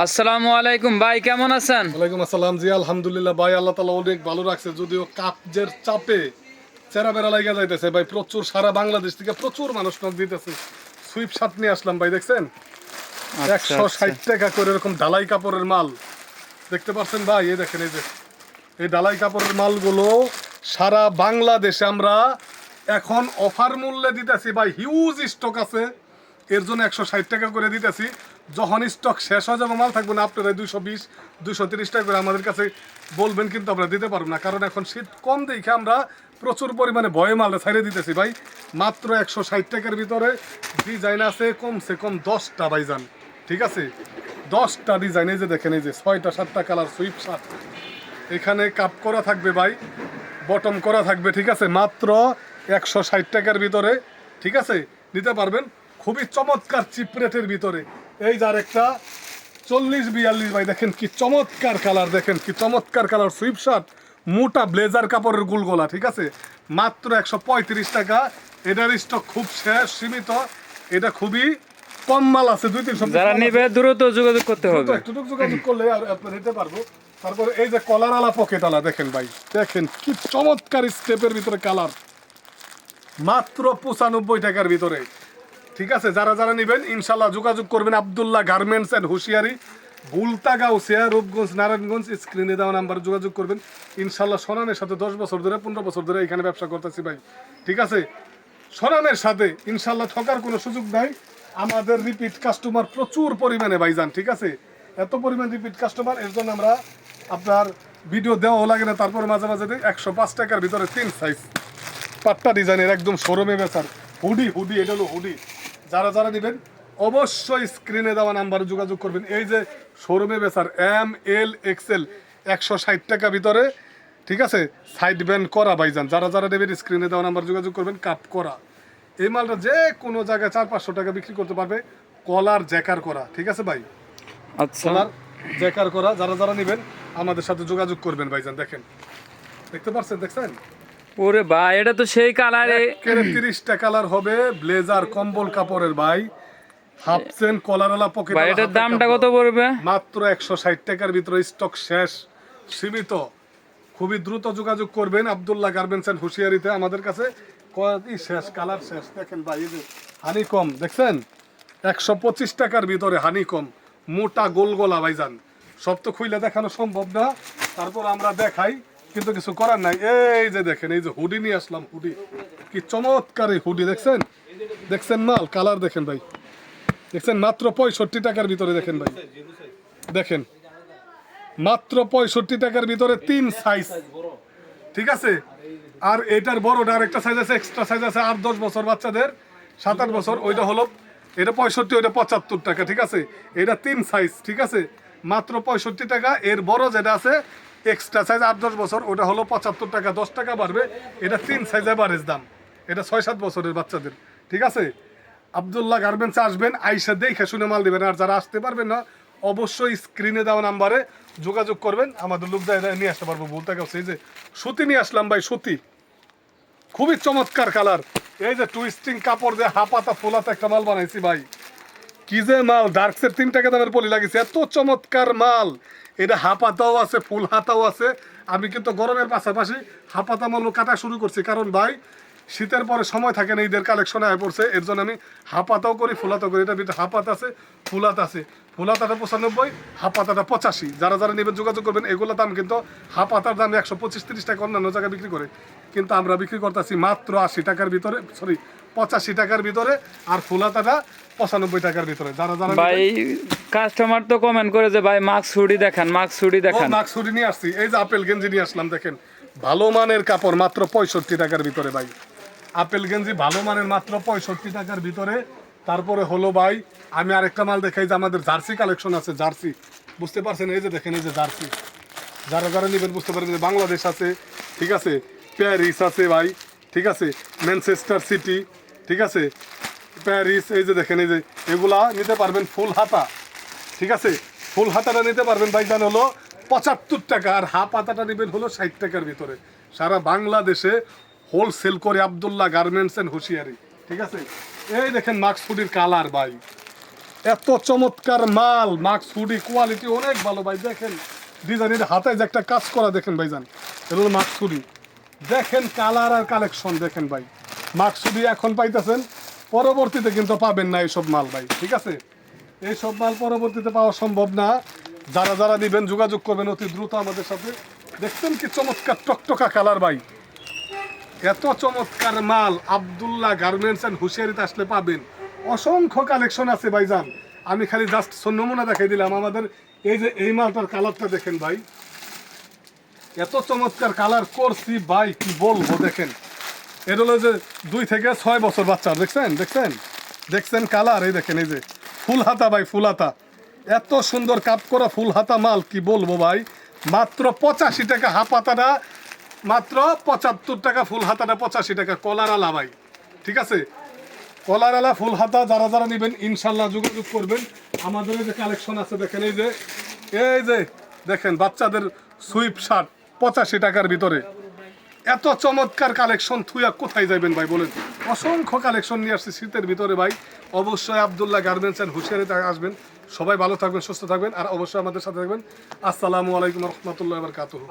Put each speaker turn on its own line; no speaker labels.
আসসালামু আলাইকুম ভাই কেমন আছেন?
ওয়ালাইকুম আসসালাম জি আলহামদুলিল্লাহ ভাই আল্লাহ তালা অনেক ভালো রাখছে। যদিও কাপজের চাপে চেরা বেড়া লাগা যাইতেছে ভাই প্রচুর সারা বাংলাদেশ থেকে প্রচুর মানুষ নক দিতেছে। সুইপ শার্ট নিয়ে আসলাম ভাই দেখছেন?
আচ্ছা,
একশো ষাট টাকা করে এরকম ঢালাই কাপড়ের মাল। দেখতে পাচ্ছেন ভাই এই দেখেন এই যে এই ঢালাই কাপড়ের মালগুলো সারা বাংলাদেশে আমরা এখন অফার মূল্যে দিতেছি ভাই হিউজ স্টক আছে। এর জন্য একশো ষাট টাকা করে দিতেছি। যখন স্টক শেষ হয়ে যাবে, মাল থাকবে না, আপনারা দুইশো বিশ, দুইশো তিরিশ টাকা করে আমাদের কাছে বলবেন, কিন্তু আমরা দিতে পারব না। কারণ এখন শীত কম দেখে আমরা প্রচুর পরিমাণে ভয়ে মালটা ছাড়িয়ে দিতেছি ভাই। মাত্র একশো ষাট টাকার ভিতরে ডিজাইন আছে, কমসে কম দশটা ভাইজান ঠিক আছে? দশটা ডিজাইন এই যে দেখেন, এই যে ছয়টা, সাতটা কালার সুইপ শার্ট এখানে কাপ করা থাকবে ভাই বটম করা থাকবে, ঠিক আছে? মাত্র একশো ষাট টাকার ভিতরে, ঠিক আছে? নিতে পারবেন? খুবই চমৎকার চিপ রেটের ভিতরে। এই যার একটা চল্লিশ বিয়াল্লিশ ভাই দেখেন কি চমৎকার কালার দেখেন কি চমৎকার কালার সুইপ শার্ট মোটা ব্লেজার কাপড়ের গুলগোলা ঠিক আছে? মাত্র একশো পঁয়ত্রিশ টাকা। এটার স্টক খুব শেষ সীমিত। এটা খুবই কম মাল আছে দুই তিনশো
যারা। নিবে দ্রুত যোগাযোগ করতে হবে।
একটু যোগাযোগ করলে আর আপনার নিতে পারব। তারপরে এই যে কলার আলা পকেট আলা দেখেন ভাই দেখেন কি চমৎকার স্টেপের ভিতরে কালার মাত্র পঁচানব্বই টাকার ভিতরে। ঠিক আছে, যারা যারা নেবেন, ইনশাল্লাহ যোগাযোগ করবেন আবদুল্লাহ গার্মেন্টস অ্যান্ড হুঁশিয়ারি, গুলতাগাঁও শেয়ার রূপগঞ্জ নারায়ণগঞ্জ, স্ক্রিনে দেওয়া নাম্বার যোগাযোগ করবেন। ইনশাল্লাহ সোনামের সাথে দশ বছর ধরে, পনেরো বছর ধরে এখানে ব্যবসা করতেছি ভাই। ঠিক আছে? সোনামের সাথে ইনশাল্লাহ ঠকার কোনো সুযোগ নাই। আমাদের রিপিট কাস্টমার প্রচুর পরিমাণে ভাইজান, ঠিক আছে? এত পরিমাণ রিপিট কাস্টমার এর জন্য আমরা আপনার ভিডিও দেওয়াও লাগে না, তারপর মাঝে মাঝে একশো পাঁচ টাকার ভিতরে তিন সাইজ পাট্টা ডিজাইনের একদম শোরুমে বেচার। হুডি হুডি, এটা হলো হুডি। যারা যারা নেবেন অবশ্যই স্ক্রিনে দেওয়া নাম্বারে যোগাযোগ করবেন। এই যে শোরুমে বেচার এম এল এক্সেল একশো ষাট টাকা ভিতরে ঠিক আছে? সাইড ব্যান্ড করা ভাইজান। যারা যারা নেবেন স্ক্রিনে দেওয়া নাম্বার যোগাযোগ করবেন কাপ করা। এই মালটা যে কোনো জায়গায় চার পাঁচশো টাকা বিক্রি করতে পারবে কলার জ্যাকার করা ঠিক আছে ভাই?
আচ্ছা।
কলার জ্যাকার করা যারা যারা নেবেন আমাদের সাথে যোগাযোগ করবেন ভাইজান দেখেন। দেখতে পাচ্ছেন দেখছেন?
ওরে ভাই এটা তো সেই কালারে
তিরিশটা কালার হবে ব্লেজার কম্বল কাপড়ের ভাই। হাফ চেন কলারওয়ালা পকেট
ভাই এটার দামটা কত পড়বে?
মাত্র একশো ষাট টাকার ভিতরে স্টক শেষ সীমিত। খুবই দ্রুত যোগাযোগ করবেন আবদুল্লাহ গার্মেন্টস অ্যান্ড হুঁশিয়ারিতে আমাদের কাছে। কয়টি শেষ কালার শেষ। দেখেন ভাই এই যে হানি কম দেখছেন? একশো পঁচিশ টাকার ভিতরে হানি কম মোটা গোল গোলা ভাইজান। সব তো খুইলে দেখানো সম্ভব না। তারপর আমরা দেখাই। কিন্তু কিছু করার নাই। এই যে দেখেন, এই যে হুডি নিয়ে আসলাম, হুডি। কি চমৎকার হুডি, দেখছেন? দেখছেন মাল, কালার দেখেন ভাই। দেখছেন, মাত্র পঁয়ষট্টি টাকার ভিতরে দেখেন ভাই। দেখেন, মাত্র পঁয়ষট্টি টাকার ভিতরে তিন সাইজ ঠিক আছে? আর এটার বড়টা আর একটা সাইজ আছে এক্সট্রা সাইজ আছে, আট দশ বছর বাচ্চাদের, সাত আট বছর। ওইটা হলো, এটা পঁয়ষট্টি, ওইটা পঁচাত্তর টাকা, ঠিক আছে? এটা তিন সাইজ ঠিক আছে? মাত্র পঁয়ষট্টি টাকা। এর বড় যেটা আছে এক্সট্রা সাইজ আট, দশ বছর, ওটা হলো পঁচাত্তর টাকা, দশ টাকা বাড়বে। এটা তিন সাইজ অ্যাভারেজ দাম। এটা ছয়, সাত বছরের বাচ্চাদের। ঠিক আছে? আবদুল্লাহ গার্মেন্টসে আসবেন, আইসা দেখে শুনে মাল দিবেন। আর যারা আসতে পারবেন না, অবশ্যই স্ক্রিনে দেওয়া নাম্বারে যোগাযোগ করবেন। আমাদের লোক নিয়ে আসতে পারব। বলতে গেছে এই যে সুতি নিয়ে আসলাম ভাই, সুতি। খুবই চমৎকার কালার এই যে টুইস্টিং কাপড় দিয়ে হাপাতা ফোলাতে একটা মাল বানাইছি ভাই। কি যে মাল ডার্কসের তিন টাকা দামের পলি লাগিয়েছে এত চমৎকার মাল। এটা হাপাতাও আছে, ফুল হাতাও আছে। আমি কিন্তু গরমের পাশাপাশি হাপাতা মাল কাটা শুরু করছি। কারণ ভাই শীতের পরে সময় থাকে না ঈদের কালেকশন হয়ে পড়ছে। এর জন্য আমি হাপাতাও করি ফুলাতাও করি। এটা ভিতরে হাপাত আছে ফুলাত আছে। ফুলাতাটা পঁচানব্বই হাপাতাটা পঁচাশি। যারা যারা নেবেন যোগাযোগ করবেন এগুলো দাম কিন্তু হাপাতার দাম একশো পঁচিশ তিরিশ টাকা অন্যান্য জায়গায় বিক্রি করে। কিন্তু আমরা বিক্রি করতেছি মাত্র আশি টাকার ভিতরে সরি পঁচাশি টাকার ভিতরে আর ফুলাতাটা পঁচানব্বই টাকার ভিতরে। যারা যারা
ভাই কাস্টমার তো কমেন্ট করে যে ভাই মাস্ক ছুটি দেখান মাস্ক ছুটি দেখান।
মাক্সুরি নিয়ে আসছি। এই যে আপেল গেঞ্জি নিয়ে আসলাম দেখেন। ভালো মানের কাপড় মাত্র পঁয়ষট্টি টাকার ভিতরে ভাই। আপেল গেঞ্জি ভালো মানের মাত্র পঁয়ষট্টি টাকার ভিতরে। তারপরে হলো ভাই, আমি আরেকটা মাল দেখাই যে আমাদের জার্সি কালেকশন আছে, জার্সি। বুঝতে পারছেন? এই যে দেখেন, এই যে জার্সি। যারা যারা নেবেন বুঝতে পারবেন বাংলাদেশ আছে, ঠিক আছে? প্যারিস আছে ভাই, ঠিক আছে? ম্যানচেস্টার সিটি, ঠিক আছে? প্যারিস, এই যে দেখেন, এই যে এগুলা নিতে পারবেন ফুল হাতা। ঠিক আছে? ফুল হাতাটা নিতে পারবেন ভাই ভাইজান হলো পঁচাত্তর টাকা। আর হাফ হাতাটা নেবেন হলো ষাট টাকার ভিতরে। সারা বাংলাদেশে হোলসেল করে আবদুল্লাহ গার্মেন্টস অ্যান্ড হুঁশিয়ারি, ঠিক আছে? এই দেখেন মাস্ক ফুডির কালার ভাই। এত চমৎকার মাল মাক্স হুডি কোয়ালিটি অনেক ভালো ভাই, দেখেন। ডিজাইনের হাতে যে একটা কাজ করা, দেখেন ভাইজান, এটা হলো মাক্স হুডি দেখেন কালার আর কালেকশন দেখেন ভাই। মাক্স হুডি এখন পাইতেছেন, পরবর্তীতে কিন্তু পাবেন না এইসব মাল ভাই, ঠিক আছে? এইসব মাল পরবর্তীতে পাওয়া সম্ভব না। যারা যারা নেবেন যোগাযোগ করবেন অতি দ্রুত আমাদের সাথে। দেখছেন কি চমৎকার টকটকা কালার ভাই? এত চমৎকার মাল আব্দুল্লাহ গার্মেন্টস অ্যান্ড হুশিয়ারিতে আসলে পাবেন। অসংখ্য কালেকশন আছে ভাইজান। আমি খালি জাস্ট নমুনা দেখাই দিলাম আমাদের। এই যে এই মালটার কালারটা দেখেন ভাই। এত চমৎকার কালার করছি ভাই, কি বলব দেখেন। এটা হলো যে দুই থেকে ছয় বছর বাচ্চা, দেখছেন? দেখছেন? দেখছেন কালার এই দেখেন, এই যে ফুল হাতা ভাই, ফুল হাতা। এত সুন্দর কাপ করা ফুল হাতা মাল, কি বলব ভাই? মাত্র পঁচাশি টাকা হাফ হাতাটা মাত্র পঁচাত্তর টাকা ফুল হাতাটা পঁচাশি টাকা, কলার আলা ভাই। ঠিক আছে? কলার আলা, ফুল হাতা যারা যারা নেবেন, ইনশাল্লাহ যোগাযোগ করবেন। আমাদের যে কালেকশন আছে, দেখেন, এই যে এই যে, দেখেন, বাচ্চাদের সুইপ শার্ট পঁচাশি টাকার ভিতরে। এত চমৎকার কালেকশন থুইয়া কোথায় যাবেন ভাই, বলেন? অসংখ্য কালেকশন নিয়ে আসছে শীতের ভিতরে ভাই। অবশ্যই আবদুল্লাহ গার্মেন্টস অ্যান্ড হুশিয়ারিতে আসবেন। সবাই ভালো থাকবেন, সুস্থ থাকবেন, আর অবশ্যই আমাদের সাথে থাকবেন। আসসালামু আলাইকুম রহমতুল্লাহ বারকাতুহ।